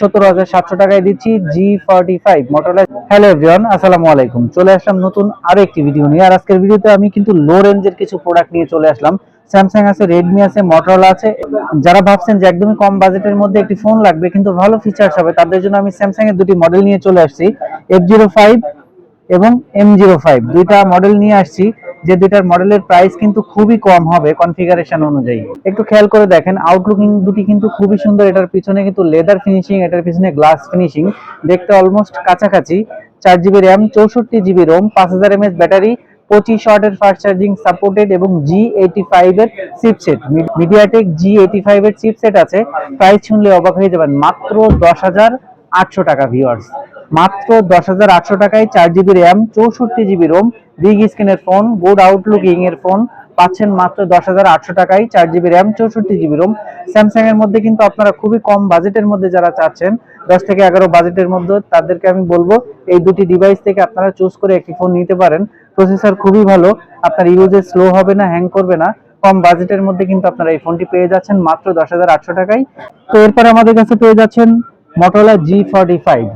সতেরো হাজার সাতশো টাকায় দিচ্ছি G forty five Motorola hello everyone আসসালামু আলাইকুম। চলে আসলাম নতুন আরও একটি ভিডিও নিয়ে। আর আজকের ভিডিওতে আমি কিন্তু লো রেঞ্জের কিছু প্রোডাক্ট নিয়ে চলে আসলাম। স্যামসাং আছে রেডমি আছে মোটরলা আছে। যারা ভাবছেন যে একদমই কম বাজেটের মধ্যে একটি ফোন লাগবে, কিন্তু ভালো ফিচার্স হবে, তাদের জন্য আমি স্যামসাং এর দুটি মডেল নিয়ে চলে আসছি। এফ জিরো ফাইভ এবং এম জিরো ফাইভ দুইটা মডেল নিয়ে আসছি। যে দুইটার মডেলের প্রাইস কিন্তু খুবই কম হবে কনফিগারেশন অনুযায়ী। একটু খেয়াল করে দেখেন আউটলুকিং দুটি কিন্তু খুবই সুন্দর। এটার পিছনে কিন্তু লেদার ফিনিশিং এটার পিছনে গ্লাস ফিনিশিং দেখতে অলমোস্ট কাছাকাছি। চার জিবি র্যাম চৌষট্টি জিবি রোম পাঁচ হাজার এমএস ব্যাটারি পঁচিশ ওয়াটের ফাস্ট চার্জিং সাপোর্টেড এবং জি এইটি ফাইভ এর chipset MediaTek G eighty five এর চিপসেট আছে। প্রাইস শুনলে অবাক হয়ে যাবেন, মাত্র দশ হাজার আটশো টাকা ভিউয়ার্স মাত্র দশ হাজার আটশো টাকায় চার জিবি র্যাম চৌষট্টি জিবি রোম বিগ স্ক্রিনের ফোন গুড আউটলুকিং এর ফোন পাচ্ছেন মাত্র দশ হাজার আটশো টাকায় চার জিবি র্যাম চৌষট্টি জিবি রোম স্যামসাং এর মধ্যে কিন্তু আপনারা খুবই কম বাজেটের মধ্যে যারা চাচ্ছেন, দশ থেকে এগারো বাজেটের মধ্যে, তাদেরকে আমি বলব এই দুটি ডিভাইস থেকে আপনারা চুজ করে একটি ফোন নিতে পারেন। প্রসেসর খুবই ভালো, আপনার ইউজে স্লো হবে না হ্যাং করবে না। কম বাজেটের মধ্যে কিন্তু আপনারা এই ফোনটি পেয়ে যাচ্ছেন মাত্র দশ হাজার আটশো টাকায়। তো এরপরে আমাদের কাছে পেয়ে যাচ্ছেন Motorola G forty five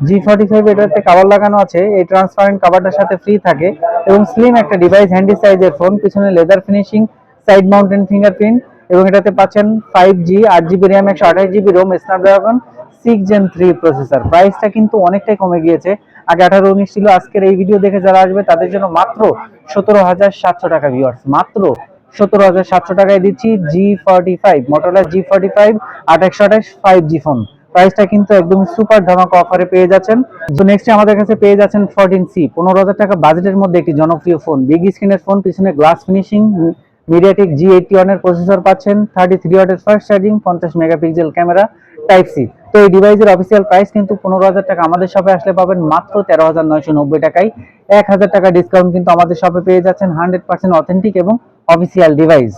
G forty five এটাতে কাভার লাগানো আছে। এই ট্রান্সপারেন্ট কাভারটার সাথে ফ্রি থাকে এবং স্লিম একটা ডিভাইস হ্যান্ডি সাইজের ফোন পিছনে leather finishing side mountain fingerprint এবং এটাতে পাচ্ছেন ফাইভ জি আট জিবি র্যাম একশো আঠাশ GB ROM Snapdragon six gen three processor প্রাইসটা কিন্তু অনেকটাই কমে গিয়েছে। আগে আঠারো উনিশ ছিল, আজকের এই ভিডিও দেখে যারা আসবে, তাদের জন্য মাত্র সতেরো হাজার সাতশো টাকা ভিউয়ার্স মাত্র সতেরো হাজার সাতশো টাকায় দিচ্ছি G forty five Motorola G forty five আট একশো আঠাশ ফাইভ জি ফোন প্রাইসটা কিন্তু একদম সুপার ধামাকা অফারে পেয়ে যাচ্ছেন। তো নেক্সট আমাদের কাছে পেয়ে যাচ্ছেন ফোরটিন সি পনেরো হাজার টাকা বাজেটের মধ্যে একটি জনপ্রিয় ফোন বিগ স্ক্রিনের ফোন পিছনে glass finishing MediaTek G eighty ওয়ানের প্রসেসর পাচ্ছেন থার্টি থ্রি ওয়াটের ফাস্ট চার্জিং পঞ্চাশ মেগাপিক্সেল ক্যামেরা টাইপ সি তো এই ডিভাইসের অফিসিয়াল প্রাইস কিন্তু পনেরো হাজার টাকা আমাদের শপে আসলে পাবেন, মাত্র তেরো হাজার নয়শো নব্বই টাকায়। এক হাজার টাকা ডিসকাউন্ট কিন্তু আমাদের শপে পেয়ে যাচ্ছেন হান্ড্রেড পার্সেন্ট অথেন্টিক এবং অফিসিয়াল ডিভাইস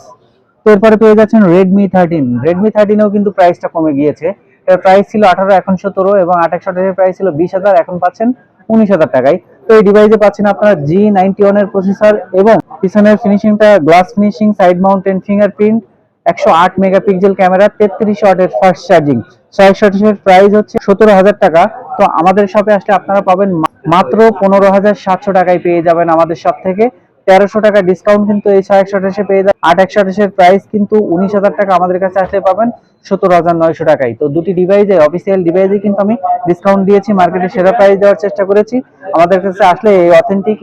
তো এরপরে পেয়ে যাচ্ছেন রেডমি থার্টিন রেডমি থার্টিনেও কিন্তু প্রাইসটা কমে গিয়েছে। এর প্রাইস ছিল আঠারো, এখন সতেরো এবং একশো টাকার প্রাইস ছিল বিশ হাজার, এখন পাচ্ছেন উনিশ হাজার টাকায়। তো এই ডিভাইসে পাচ্ছেন আপনারা জি নাইনটি প্রসেসর এবং পিছনের ফিনিশিংটা glass finishing side mountain fingerprint একশো আট মেগাপিক্সেল ক্যামেরা তেত্রিশ ওয়াটের ফাস্ট চার্জিং ছয় শতাংশের প্রাইস হচ্ছে সতেরো হাজার টাকা। তো আমাদের শপে আসলে আপনারা পাবেন মাত্র পনেরো হাজার সাতশো টাকায় পেয়ে যাবেন আমাদের শপ থেকে। তেরোশো টাকা ডিসকাউন্ট কিন্তু এই ছয় একশো আঠাশে পেয়ে যাবেন। আট একশো আঠাশের প্রাইস কিন্তু উনিশ হাজার টাকা আমাদের কাছে আসলে পাবেন সতেরো হাজার নয়শো টাকায়। তো দুটি ডিভাইসে অফিসিয়াল ডিভাইসে কিন্তু আমি ডিসকাউন্ট দিয়েছি মার্কেটে সেরা প্রাইস দেওয়ার চেষ্টা করেছি। আমাদের কাছে আসলে এই অথেন্টিক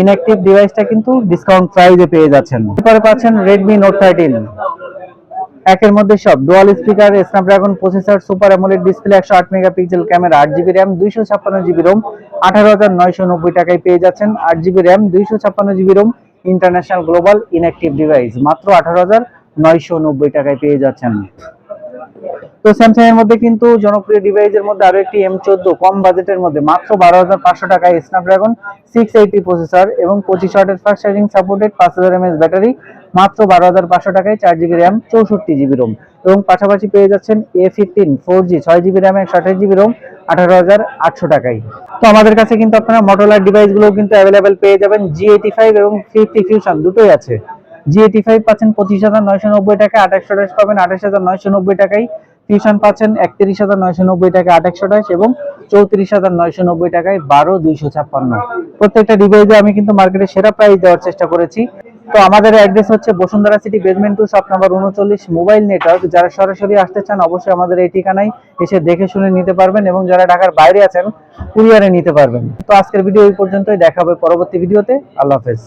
ইনঅ্যাক্টিভ ডিভাইসটা কিন্তু ডিসকাউন্ট প্রাইসে পেয়ে যাচ্ছেন। এরপরে পাচ্ছেন রেডমি নোট থার্টিন একের মধ্যে সব। Dual speaker Snapdragon processor super AMOLED display একশো আট মেগাপিক্সেল ক্যামেরা আট জিবি র্যাম দুইশো ছাপ্পান্ন জিবি রোম আঠারো হাজার নয়শো নব্বই টাকায় পেয়ে যাচ্ছেন। আট জিবি র্যাম দুইশো ছাপ্পান্ন GB ROM international global inactive device মাত্র আঠারো হাজার নয়শো নব্বই টাকায় পেয়ে যাচ্ছেন। তো স্যামসাং এর মধ্যে কিন্তু জনপ্রিয় ডিভাইসের মধ্যে আরও একটি এম চোদ্দ কম বাজেটের মধ্যে, মাত্র বারো হাজার পাঁচশো টাকায় স্ন্যাপড্রাগন সিক্স এইটি প্রসেসর এবং পঁচিশ ওয়াটের ফাস্ট চার্জিং সাপোর্টেড পাঁচ হাজার এমএস ব্যাটারি মাত্র বারো হাজার পাঁচশো টাকায় চার জিবি র্যাম চৌষট্টি জিবি রোম এবং পাশাপাশি পেয়ে যাচ্ছেন এ ফিফটিন ফোর জি ছয় জিবি র্যাম একশো আঠাশ জিবি রোম আঠারো হাজার আটশো টাকায়। তো আমাদের কাছে কিন্তু আপনারা মটোলার ডিভাইসগুলো কিন্তু অ্যাভেলেবেল পেয়ে যাবেন জি এইটি ফাইভ এবং ফিফটি ফিউশন দুটোই আছে। জি এইটি ফাইভ পাচ্ছেন পঁচিশ হাজার নয়শো নব্বই টাকায় আঠাশশো আঠাশ পাবেন আঠাশ হাজার নয়শো নব্বই টাকায়। টিউশন পাচ্ছেন একত্রিশ হাজার নয়শো নব্বই টাকা আট একশো এবং চৌত্রিশ হাজার নয়শো নব্বই টাকায় বারো দুইশো ছাপ্পান্ন। প্রত্যেকটা ডিভাইসে আমি কিন্তু মার্কেটে সেরা প্রাইস দেওয়ার চেষ্টা করেছি। তো আমাদের অ্যাড্রেস হচ্ছে Bashundhara City basement two shop number উনচল্লিশ মোবাইল নেটওয়ার্ক যারা সরাসরি আসতে চান, অবশ্যই আমাদের এই ঠিকানায় এসে দেখে শুনে নিতে পারবেন এবং যারা ঢাকার বাইরে আছেন কুরিয়ারে নিতে পারবেন। তো আজকের ভিডিও এই পর্যন্তই। দেখা হবে পরবর্তী ভিডিওতে আল্লাহ হাফেজ।